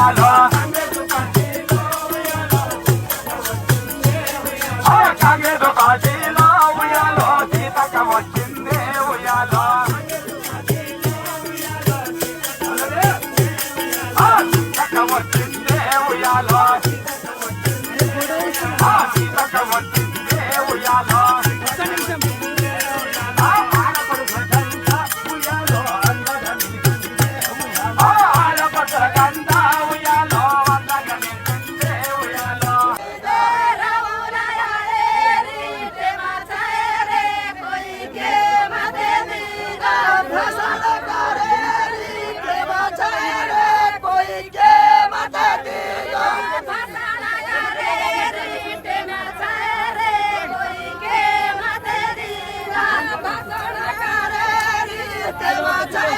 I love. Tell my time.